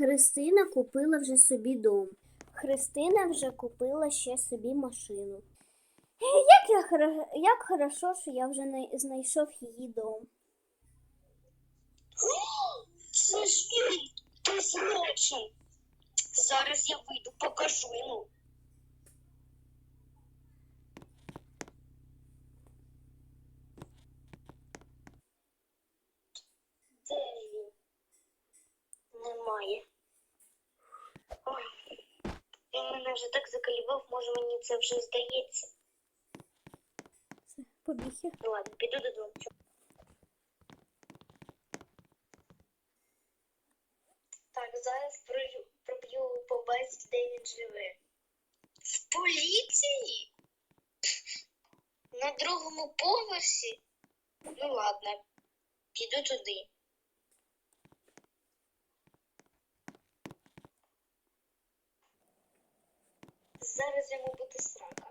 Христина купила вже собі дом. Христина вже купила ще собі машину. Е, Як, я, як хорошо, що я вже най- знайшов її дом. Зараз я вийду, покажу йому. Де він? Немає. Ой, він мене вже так закалібав, може мені це вже здається. Все, побіг я. Ну ладно, піду додому. Так, зараз проб'ю по базі, де він живе. В поліції? На другому поверсі? Ну ладно, піду туди. Зараз йому буде срака.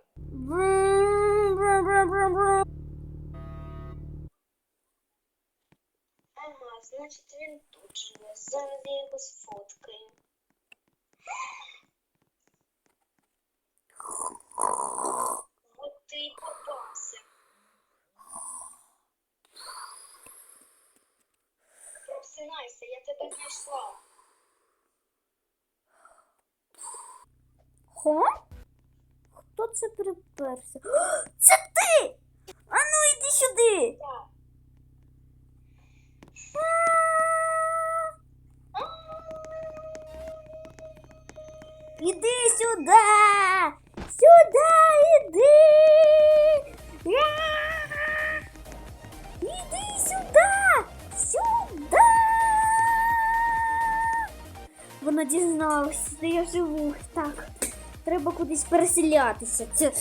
Ага, значить він тут живе. Зараз я його сфоткаю. От ти й попався. Просинайся, я тебе знайшла. Хо? Хто це приперся? О, Це ти! Ану, іди сюди! Так. Іди сюди! Сюди іди! Я! Іди сюди! Сюди! Вона дізналася, де я живу. Так, Треба кудись переселятися. Це...